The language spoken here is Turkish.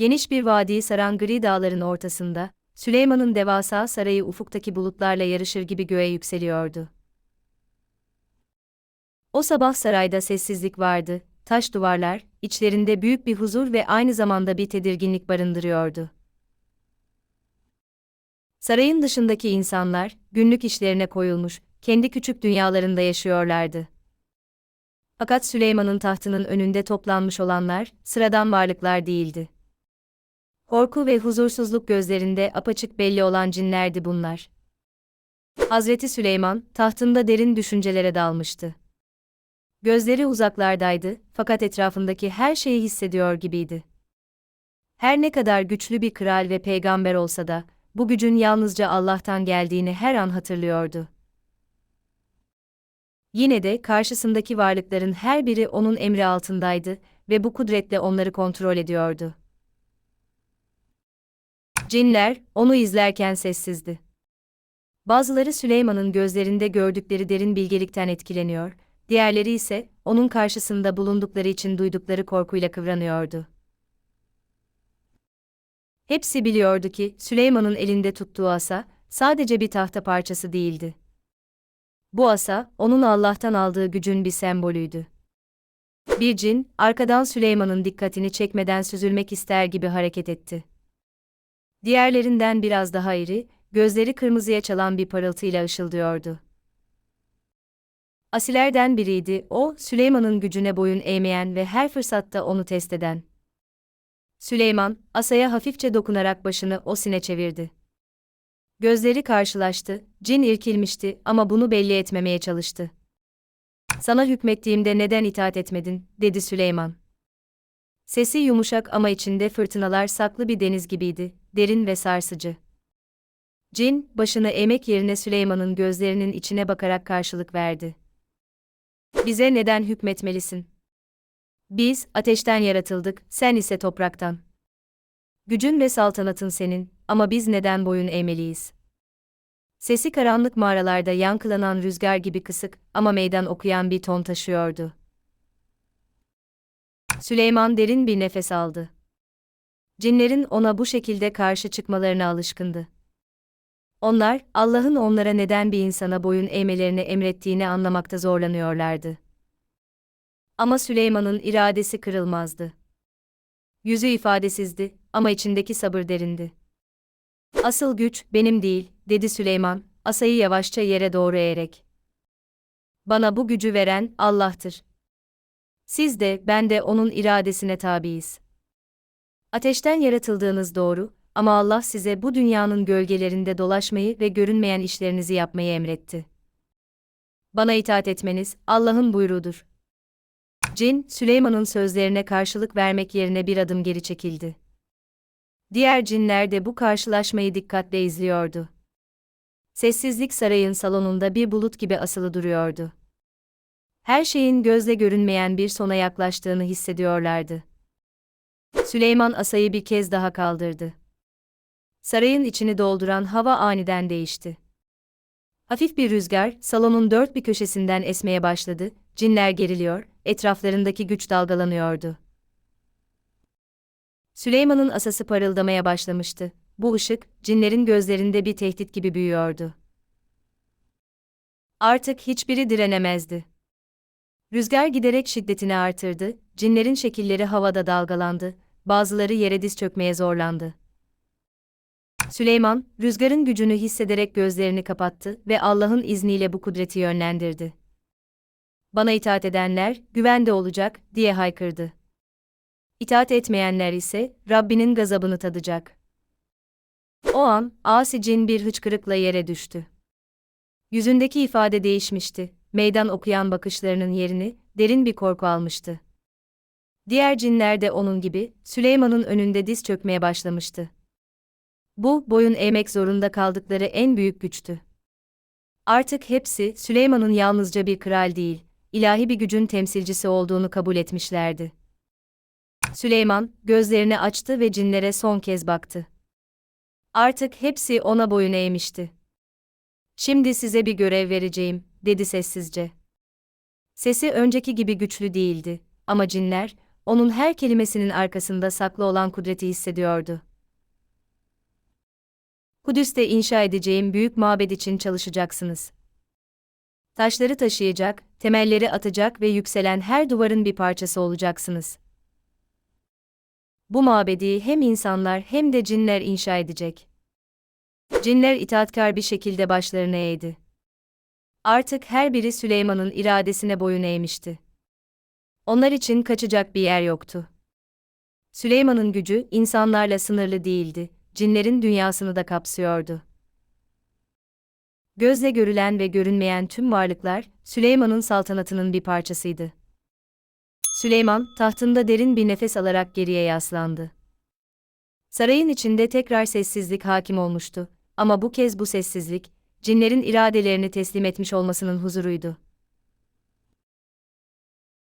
Geniş bir vadiyi saran gri dağların ortasında, Süleyman'ın devasa sarayı ufuktaki bulutlarla yarışır gibi göğe yükseliyordu. O sabah sarayda sessizlik vardı, taş duvarlar, içlerinde büyük bir huzur ve aynı zamanda bir tedirginlik barındırıyordu. Sarayın dışındaki insanlar, günlük işlerine koyulmuş, kendi küçük dünyalarında yaşıyorlardı. Fakat Süleyman'ın tahtının önünde toplanmış olanlar, sıradan varlıklar değildi. Korku ve huzursuzluk gözlerinde apaçık belli olan cinlerdi bunlar. Hazreti Süleyman, tahtında derin düşüncelere dalmıştı. Gözleri uzaklardaydı, fakat etrafındaki her şeyi hissediyor gibiydi. Her ne kadar güçlü bir kral ve peygamber olsa da, bu gücün yalnızca Allah'tan geldiğini her an hatırlıyordu. Yine de karşısındaki varlıkların her biri onun emri altındaydı ve bu kudretle onları kontrol ediyordu. Cinler, onu izlerken sessizdi. Bazıları Süleyman'ın gözlerinde gördükleri derin bilgelikten etkileniyor, diğerleri ise onun karşısında bulundukları için duydukları korkuyla kıvranıyordu. Hepsi biliyordu ki Süleyman'ın elinde tuttuğu asa sadece bir tahta parçası değildi. Bu asa onun Allah'tan aldığı gücün bir sembolüydü. Bir cin arkadan Süleyman'ın dikkatini çekmeden süzülmek ister gibi hareket etti. Diğerlerinden biraz daha iri, gözleri kırmızıya çalan bir parıltıyla ışıldıyordu. Asilerden biriydi, o, Süleyman'ın gücüne boyun eğmeyen ve her fırsatta onu test eden. Süleyman, asaya hafifçe dokunarak başını o sine çevirdi. Gözleri karşılaştı, cin irkilmişti ama bunu belli etmemeye çalıştı. Sana hükmettiğimde neden itaat etmedin, dedi Süleyman. Sesi yumuşak ama içinde fırtınalar saklı bir deniz gibiydi, derin ve sarsıcı. Cin, başını eğmek yerine Süleyman'ın gözlerinin içine bakarak karşılık verdi. Bize neden hükmetmelisin? Biz, ateşten yaratıldık, sen ise topraktan. Gücün ve saltanatın senin, ama biz neden boyun eğmeliyiz? Sesi karanlık mağaralarda yankılanan rüzgar gibi kısık ama meydan okuyan bir ton taşıyordu. Süleyman derin bir nefes aldı. Cinlerin ona bu şekilde karşı çıkmalarına alışkındı. Onlar, Allah'ın onlara neden bir insana boyun eğmelerini emrettiğini anlamakta zorlanıyorlardı. Ama Süleyman'ın iradesi kırılmazdı. Yüzü ifadesizdi ama içindeki sabır derindi. Asıl güç benim değil, dedi Süleyman, asayı yavaşça yere doğru eğerek. Bana bu gücü veren Allah'tır. Siz de, ben de onun iradesine tabiiz. Ateşten yaratıldığınız doğru ama Allah size bu dünyanın gölgelerinde dolaşmayı ve görünmeyen işlerinizi yapmayı emretti. Bana itaat etmeniz Allah'ın buyruğudur. Cin, Süleyman'ın sözlerine karşılık vermek yerine bir adım geri çekildi. Diğer cinler de bu karşılaşmayı dikkatle izliyordu. Sessizlik sarayın salonunda bir bulut gibi asılı duruyordu. Her şeyin gözle görünmeyen bir sona yaklaştığını hissediyorlardı. Süleyman asayı bir kez daha kaldırdı. Sarayın içini dolduran hava aniden değişti. Hafif bir rüzgar salonun dört bir köşesinden esmeye başladı, cinler geriliyor, etraflarındaki güç dalgalanıyordu. Süleyman'ın asası parıldamaya başlamıştı. Bu ışık, cinlerin gözlerinde bir tehdit gibi büyüyordu. Artık hiçbiri direnemezdi. Rüzgar giderek şiddetini artırdı, cinlerin şekilleri havada dalgalandı, bazıları yere diz çökmeye zorlandı. Süleyman, rüzgarın gücünü hissederek gözlerini kapattı ve Allah'ın izniyle bu kudreti yönlendirdi. Bana itaat edenler, güvende olacak, diye haykırdı. İtaat etmeyenler ise, Rabbinin gazabını tadacak. O an, asi cin bir hıçkırıkla yere düştü. Yüzündeki ifade değişmişti, meydan okuyan bakışlarının yerini, derin bir korku almıştı. Diğer cinler de onun gibi, Süleyman'ın önünde diz çökmeye başlamıştı. Bu, boyun eğmek zorunda kaldıkları en büyük güçtü. Artık hepsi, Süleyman'ın yalnızca bir kral değil, ilahi bir gücün temsilcisi olduğunu kabul etmişlerdi. Süleyman, gözlerini açtı ve cinlere son kez baktı. Artık hepsi ona boyun eğmişti. Şimdi size bir görev vereceğim, dedi sessizce. Sesi önceki gibi güçlü değildi ama cinler, onun her kelimesinin arkasında saklı olan kudreti hissediyordu. Kudüs'te inşa edeceğim büyük mabed için çalışacaksınız. Taşları taşıyacak, temelleri atacak ve yükselen her duvarın bir parçası olacaksınız. Bu mabedi hem insanlar hem de cinler inşa edecek. Cinler itaatkar bir şekilde başlarını eğdi. Artık her biri Süleyman'ın iradesine boyun eğmişti. Onlar için kaçacak bir yer yoktu. Süleyman'ın gücü insanlarla sınırlı değildi, cinlerin dünyasını da kapsıyordu. Gözle görülen ve görünmeyen tüm varlıklar Süleyman'ın saltanatının bir parçasıydı. Süleyman tahtında derin bir nefes alarak geriye yaslandı. Sarayın içinde tekrar sessizlik hakim olmuştu ama bu kez bu sessizlik cinlerin iradelerini teslim etmiş olmasının huzuruydu.